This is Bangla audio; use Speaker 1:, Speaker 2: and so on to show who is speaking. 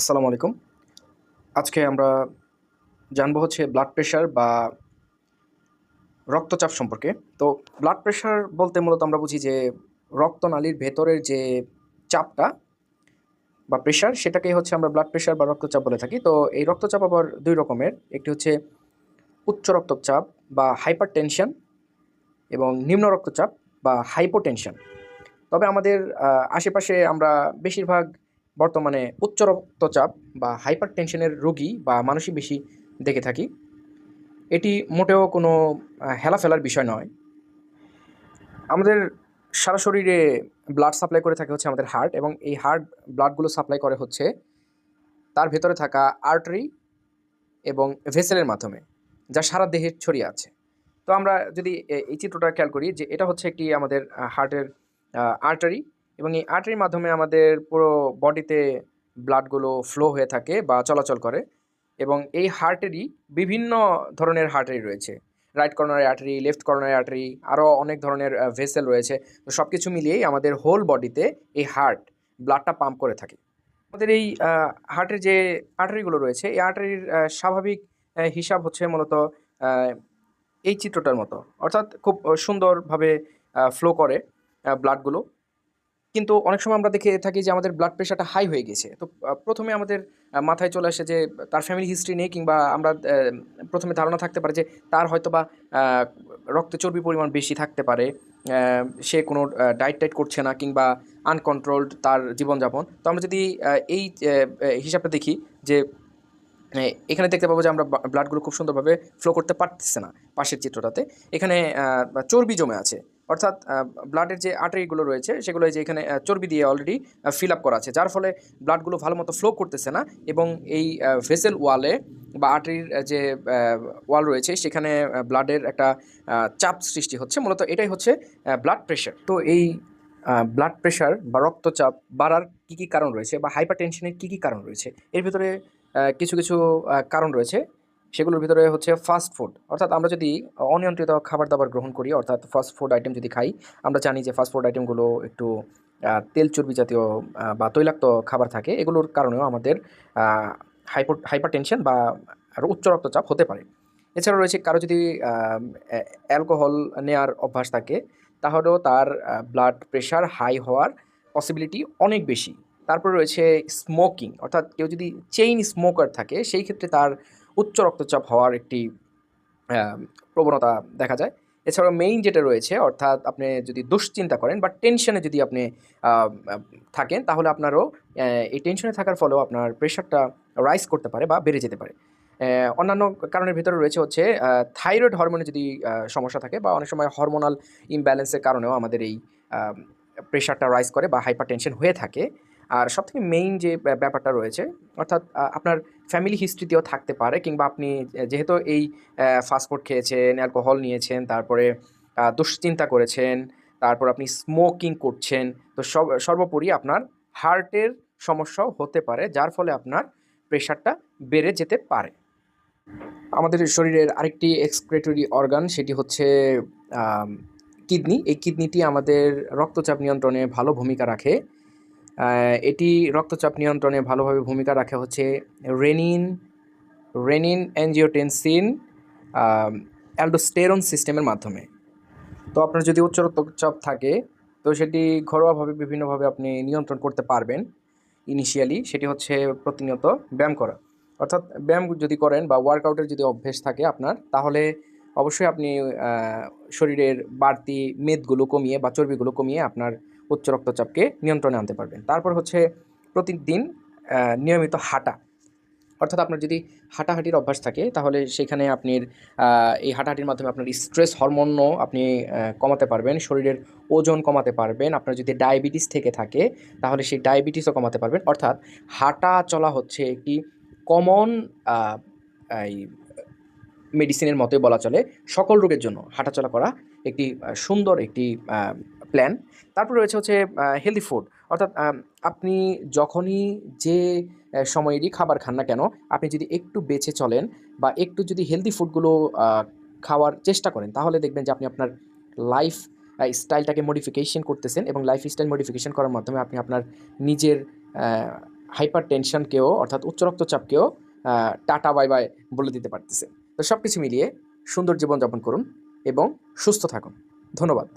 Speaker 1: আসসালামু আলাইকুম। আজকে আমরা জানব হচ্ছে ব্লাড প্রেশার বা রক্তচাপ সম্পর্কে। তো ব্লাড প্রেশার বলতে মূলত আমরা বুঝি যে রক্তনালীর ভেতরের যে চাপটা বা প্রেশার সেটাকেই হচ্ছে আমরা ব্লাড প্রেশার বা রক্তচাপ বলে থাকি। তো এই রক্তচাপ আবার দুই রকমের। একটি হচ্ছে উচ্চ রক্তচাপ বা হাইপার টেনশন এবং নিম্ন রক্তচাপ বা হাইপোটেনশন তবে আমাদের আশেপাশে আমরা বেশিরভাগ বর্তমানে উচ্চ রক্তচাপ বা হাইপার টেনশনের রোগী বা মানুষই বেশি দেখে থাকি। এটি মোটেও কোনো আহ, হেলাফেলার বিষয় নয়। আমাদের সারা শরীরে ব্লাড সাপ্লাই করে থাকে হচ্ছে আমাদের হার্ট এবং এই হার্ট ব্লাডগুলো সাপ্লাই করে হচ্ছে তার ভেতরে থাকা আর্টারি এবং ভেসেলের মাধ্যমে যা সারা দেহে ছড়িয়ে আছে। তো আমরা যদি এই চিত্রটা খেয়াল করি যে এটা হচ্ছে একটি আমাদের হার্টের আর্টারি এবং এই আর্টারির মাধ্যমে আমাদের পুরো বডিতে ব্লাডগুলো ফ্লো হয়ে থাকে বা চলাচল করে এবং এই হার্টেরই বিভিন্ন ধরনের হার্টারি রয়েছে। Right coronary artery left coronary artery আরও অনেক ধরনের ভেসেল রয়েছে। তো সব কিছু মিলিয়েই আমাদের হোল বডিতে এই হার্ট ব্লাডটা পাম্প করে থাকে। আমাদের এই হার্টের যে আর্টারিগুলো রয়েছে, এই আর্টারির স্বাভাবিক হিসাব হচ্ছে মূলত এই চিত্রটার মতো। অর্থাৎ খুব সুন্দরভাবে ফ্লো করে ব্লাডগুলো কিন্তু অনেক সময় আমরা দেখে থাকি যে আমাদের ব্লাড প্রেশারটা হাই হয়ে গেছে। তো প্রথমে আমাদের মাথায় চলে আসে যে তার ফ্যামিলি হিস্ট্রি নেই কিংবা আমরা প্রথমে ধারণা থাকতে পারে যে তার হয়তো বা রক্তে চর্বি পরিমাণ বেশি থাকতে পারে সে কোনো ডায়েট টাইট করছে না কিংবা আনকন্ট্রোলড তার জীবনযাপন। তো আমরা যদি এই হিসাবটা দেখি যে এখানে দেখতে পাবো যে আমরা ব্লাডগুলো খুব সুন্দরভাবে ফ্লো করতে পারতেছে না পাশের চিত্রটাতে। এখানে চর্বি জমে আছে। অর্থাৎ ব্লাডের যে আর্টারিগুলো রয়েছে, সেগুলো যে এখানে চর্বি দিয়ে অলরেডি ফিল আপ করা আছে। যার ফলে ব্লাডগুলো ভালো মতো ফ্লো করতেছে না এবং এই ভেসেল ওয়ালে বা আর্টারির যে ওয়াল রয়েছে, সেখানে ব্লাডের একটা চাপ সৃষ্টি হচ্ছে। মূলত এটাই হচ্ছে ব্লাড প্রেশার তো এই ব্লাড প্রেশার বা রক্তচাপ বাড়ার কী কী কারণ রয়েছে বা হাইপার টেনশনের কী কী কারণ রয়েছে? এর ভিতরে কিছু কিছু কারণ রয়েছে। সেগুলোর ভিতরে হচ্ছে ফাস্ট ফুড অর্থাৎ আমরা যদি অনিয়ন্ত্রিত খাবার দাবার গ্রহণ করি, অর্থাৎ ফাস্ট ফুড আইটেম যদি খাই, আমরা জানি যে ফাস্ট ফুড আইটেমগুলো একটু তেল চর্বি জাতীয় বা তৈলাক্ত খাবার থাকে, এগুলোর কারণেও আমাদের হাইপো হাইপার টেনশন বা উচ্চ রক্তচাপ হতে পারে। এছাড়া রয়েছে কারও যদি অ্যালকোহল নেওয়ার অভ্যাস থাকে, তাহলেও তার ব্লাড প্রেশার হাই হওয়ার পসিবিলিটি অনেক বেশি। তারপরে রয়েছে স্মোকিং অর্থাৎ কেউ যদি চেইন স্মোকার থাকে, সেই ক্ষেত্রে তার উচ্চ রক্তচাপ হওয়ার একটি প্রবণতা দেখা যায়। এছাড়াও মেইন যেটা রয়েছে, অর্থাৎ আপনি যদি দুশ্চিন্তা করেন বা টেনশনে যদি আপনি থাকেন, তাহলে আপনারও এই টেনশনে থাকার ফলেও আপনার প্রেশারটা রাইজ করতে পারে বা বেড়ে যেতে পারে। অন্যান্য কারণের ভিতরে রয়েছে হচ্ছে থাইরয়েড হরমোনে যদি সমস্যা থাকে বা অনেক সময় হরমোনাল ইমব্যালেন্সের কারণেও আমাদের এই প্রেশারটা রাইজ করে বা হাইপার টেনশন হয়ে থাকে আর সবথেকে মেইন যে ব্যা- ব্যাপারটা রয়েছে, অর্থাৎ আপনার ফ্যামিলি হিস্ট্রিতেও থাকতে পারে কিংবা আপনি যেহেতু এই ফাস্টফুড খেয়েছেন অ্যালকোহল নিয়েছেন, তারপরে দুশ্চিন্তা করেছেন, তারপর আপনি স্মোকিং করছেন, তো সব, সর্বোপরি আপনার হার্টের সমস্যাও হতে পারে, যার ফলে আপনার প্রেশারটা বেড়ে যেতে পারে। আমাদের শরীরের আরেকটি এক্সক্রেটরি অর্গান সেটি হচ্ছে কিডনি এই কিডনিটি আমাদের রক্তচাপ নিয়ন্ত্রণে ভালো ভূমিকা রাখে। এটি রক্তচাপ নিয়ন্ত্রণে ভালোভাবে ভূমিকা রাখে হচ্ছে রেনিন রেনিন অ্যাঞ্জিওটেনসিন অ্যালডোস্টেরন সিস্টেমের মাধ্যমে। তো আপনার যদি উচ্চ রক্তচাপ থাকে, তো সেটি ঘরোয়াভাবে, বিভিন্নভাবে আপনি নিয়ন্ত্রণ করতে পারবেন ইনিশিয়ালি। সেটি হচ্ছে প্রতিনিয়ত ব্যায়াম করা। অর্থাৎ ব্যায়াম যদি করেন বা ওয়ার্কআউটের যদি অভ্যেস থাকে আপনার, তাহলে অবশ্যই আপনি শরীরের বাড়তি মেদগুলো কমিয়ে বা চর্বিগুলো কমিয়ে আপনার উচ্চ রক্তচাপকে নিয়ন্ত্রণে আনতে পারবেন। তারপর হচ্ছে প্রতিদিন নিয়মিত হাঁটা। অর্থাৎ আপনার যদি হাঁটাহাঁটির অভ্যাস থাকে, তাহলে সেখানে আপনি এই হাঁটাহাঁটির মাধ্যমে আপনার স্ট্রেস হরমোনও আপনি কমাতে পারবেন, শরীরের ওজন কমাতে পারবেন, আপনার যদি ডায়াবেটিস থেকে থাকে, তাহলে সেই ডায়াবেটিসও কমাতে পারবেন। অর্থাৎ হাঁটা চলা হচ্ছে একটি কমন এই মেডিসিনের মতোই বলা চলে। সকল রোগের জন্য হাঁটাচলা করা একটি সুন্দর একটি প্ল্যান তারপর রয়েছে হচ্ছে হেলদি ফুড অর্থাৎ আপনি যখনই যে সময়েরই খাবার খান না কেন, আপনি যদি একটু বেঁচে চলেন বা একটু যদি হেলদি ফুডগুলো খাওয়ার চেষ্টা করেন, তাহলে দেখবেন যে আপনি আপনার লাইফ স্টাইলটাকে মডিফিকেশন করতেছেন এবং লাইফ স্টাইল মডিফিকেশন করার মাধ্যমে আপনি আপনার নিজের হাইপার টেনশনকেও অর্থাৎ উচ্চ রক্তচাপকেও টাটা বাই বাই বলে দিতে পারতেছে তো সব কিছু মিলিয়ে সুন্দর জীবনযাপন করুন এবং সুস্থ থাকুন। ধন্যবাদ।